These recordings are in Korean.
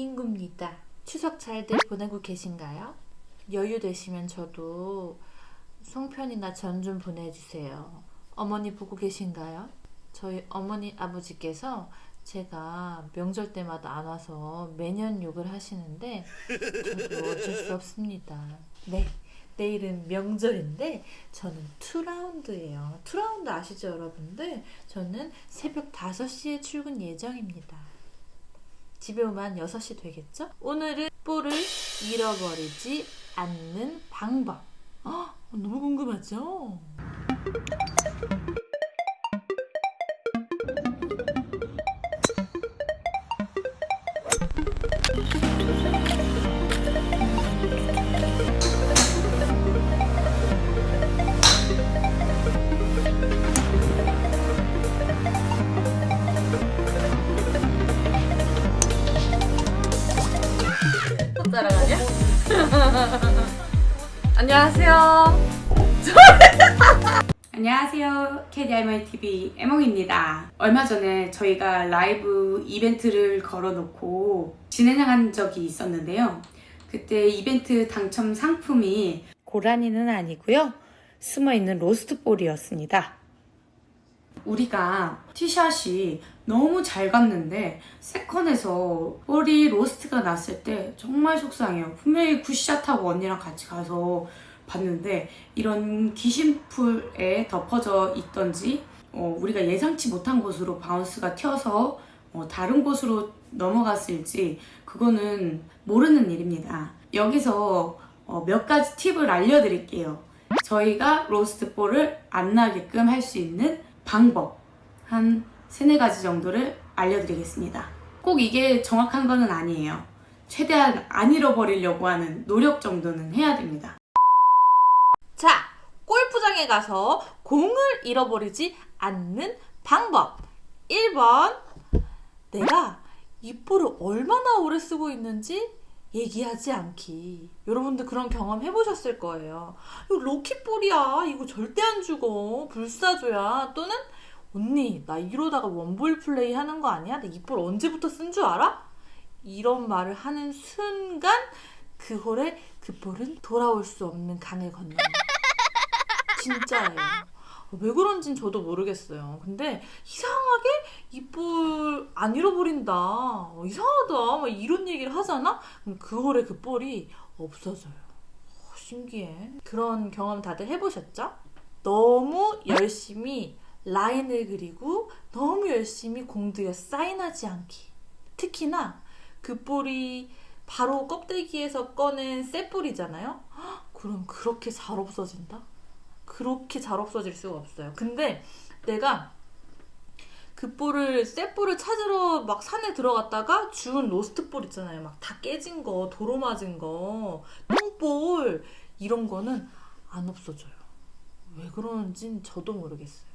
민구입니다. 추석 잘들 보내고 계신가요? 여유 되시면 저도 송편이나 전 좀 보내주세요. 어머니 보고 계신가요? 저희 어머니 아버지께서 제가 명절 때마다 안 와서 매년 욕을 하시는데 저도 어쩔 수 없습니다. 네. 내일은 명절인데 저는 투라운드예요. 투라운드 아시죠, 여러분들? 저는 새벽 5시에 출근 예정입니다. 집에 오면 6시 되겠죠? 오늘은 볼을 잃어버리지 않는 방법. 아, 너무 궁금하죠? 안녕하세요. 안녕하세요. 캐디알마이 TV 에몽입니다. 얼마 전에 저희가 라이브 이벤트를 걸어놓고 진행한 적이 있었는데요. 그때 이벤트 당첨 상품이 고라니는 아니고요. 숨어있는 로스트볼이었습니다. 우리가 티샷이 너무 잘 갔는데 세컨에서 볼이 로스트가 났을 때 정말 속상해요. 분명히 굿샷하고 언니랑 같이 가서 봤는데 이런 귀신풀에 덮어져 있던지 어, 우리가 예상치 못한 곳으로 바운스가 튀어서 어, 다른 곳으로 넘어갔을지 그거는 모르는 일입니다. 여기서 어, 몇 가지 팁을 알려드릴게요. 저희가 로스트 볼을 안 나게끔 할 수 있는 방법 한 세네 가지 정도를 알려드리겠습니다. 꼭 이게 정확한 거는 아니에요. 최대한 안 잃어버리려고 하는 노력 정도는 해야 됩니다. 자, 골프장에 가서 공을 잃어버리지 않는 방법. 1번. 내가 이 볼을 얼마나 오래 쓰고 있는지 얘기하지 않기. 여러분들 그런 경험 해보셨을 거예요. 이거 로키볼이야. 이거 절대 안 죽어. 불사조야. 또는 언니, 나 이러다가 원볼 플레이 하는 거 아니야? 나 이 볼 언제부터 쓴 줄 알아? 이런 말을 하는 순간 그 홀에 그 볼은 돌아올 수 없는 강을 건너는 진짜예요. 왜 그런진 저도 모르겠어요. 근데 이상하게 이 볼 안 잃어버린다. 어, 이상하다. 막 이런 얘기를 하잖아? 그럼 그그 볼이 없어져요. 어, 신기해. 그런 경험 다들 해보셨죠? 너무 열심히 라인을 그리고 너무 열심히 공들여 사인하지 않기. 특히나 그 볼이 바로 껍데기에서 꺼낸 쇠볼이잖아요? 헉, 그럼 그렇게 잘 없어진다? 그렇게 잘 없어질 수가 없어요. 근데 내가 그 볼을 쇠볼을 찾으러 막 산에 들어갔다가 주운 로스트 볼 있잖아요. 막 다 깨진 거, 도로 맞은 거, 똥볼 이런 거는 안 없어져요. 왜 그러는진 저도 모르겠어요.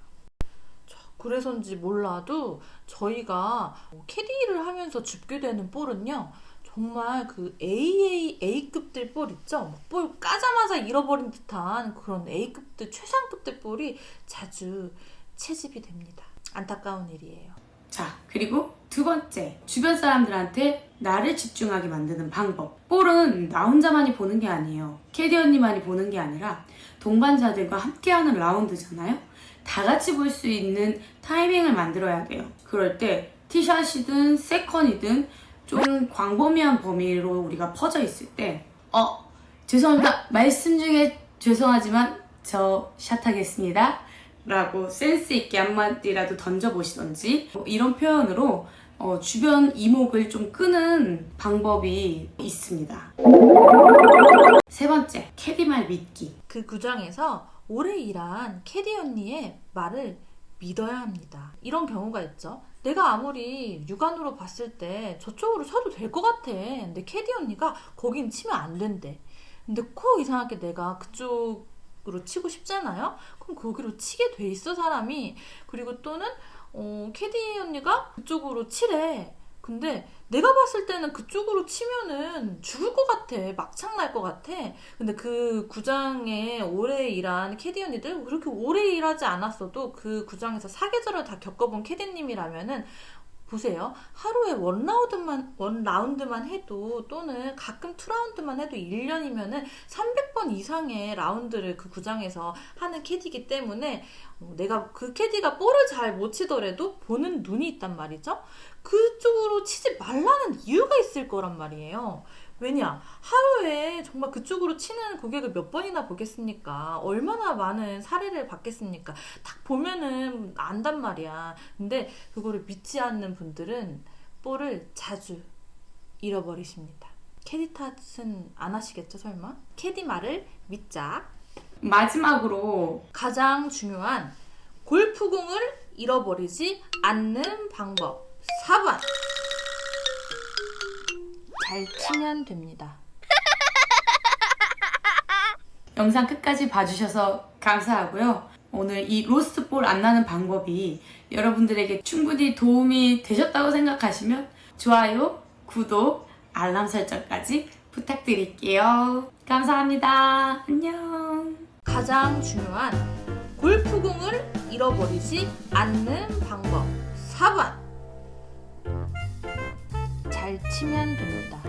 자, 그래서인지 몰라도 저희가 캐디를 하면서 줍게 되는 볼은요. 정말 그 AA A급들 볼 있죠? 막볼 까자마자 잃어버린 듯한 그런 A급들 최상급들 볼이 자주 채집이 됩니다. 안타까운 일이에요. 자, 그리고 두 번째, 주변 사람들한테 나를 집중하게 만드는 방법. 볼은 나 혼자만이 보는 게 아니에요. 캐디 언니만이 보는 게 아니라 동반자들과 함께하는 라운드잖아요. 다 같이 볼 수 있는 타이밍을 만들어야 돼요. 그럴 때 티샷이든 세컨이든 좀 광범위한 범위로 우리가 퍼져 있을 때, 어, 죄송합니다. 말씀 중에 죄송하지만 저 샷하겠습니다. 라고 센스 있게 한마디라도 던져보시던지 뭐 이런 표현으로 어, 주변 이목을 좀 끄는 방법이 있습니다. 세 번째, 캐디말 믿기. 그 구장에서 오래 일한 캐디 언니의 말을 믿어야 합니다. 이런 경우가 있죠. 내가 아무리 육안으로 봤을 때 저쪽으로 쳐도 될 것 같아. 근데 캐디 언니가 거긴 치면 안 된대. 근데 코 이상하게 내가 그쪽 으로 치고 싶잖아요? 그럼 거기로 치게 돼 있어, 사람이. 그리고 또는, 어, 캐디 언니가 그쪽으로 치래. 근데 내가 봤을 때는 그쪽으로 치면은 죽을 것 같아. 막창 날 것 같아. 근데 그 구장에 오래 일한 캐디 언니들 그렇게 오래 일하지 않았어도 그 구장에서 사계절을 다 겪어본 캐디님이라면은 보세요. 하루에 원 라운드만, 원 라운드만 해도 또는 가끔 투 라운드만 해도 1년이면은 300번 이상의 라운드를 그 구장에서 하는 캐디기 때문에 어, 내가 그 캐디가 볼을 잘 못 치더라도 보는 눈이 있단 말이죠. 그쪽으로 치지 말라는 이유가 있을 거란 말이에요. 왜냐? 하루에 정말 그쪽으로 치는 고객을 몇 번이나 보겠습니까? 얼마나 많은 사례를 받겠습니까? 딱 보면은 안단 말이야. 근데 그거를 믿지 않는 분들은 볼을 자주 잃어버리십니다. 캐디 탓은 안 하시겠죠, 설마? 캐디 말을 믿자. 마지막으로 가장 중요한 골프공을 잃어버리지 않는 방법. 4번. 잘 치면 됩니다. 영상 끝까지 봐주셔서 감사하고요. 오늘 이 로스트볼 안 나는 방법이 여러분들에게 충분히 도움이 되셨다고 생각하시면 좋아요, 구독, 알람 설정까지 부탁드릴게요. 감사합니다. 안녕. 가장 중요한 골프공을 잃어버리지 않는 방법. 4번. 잘 치면 됩니다.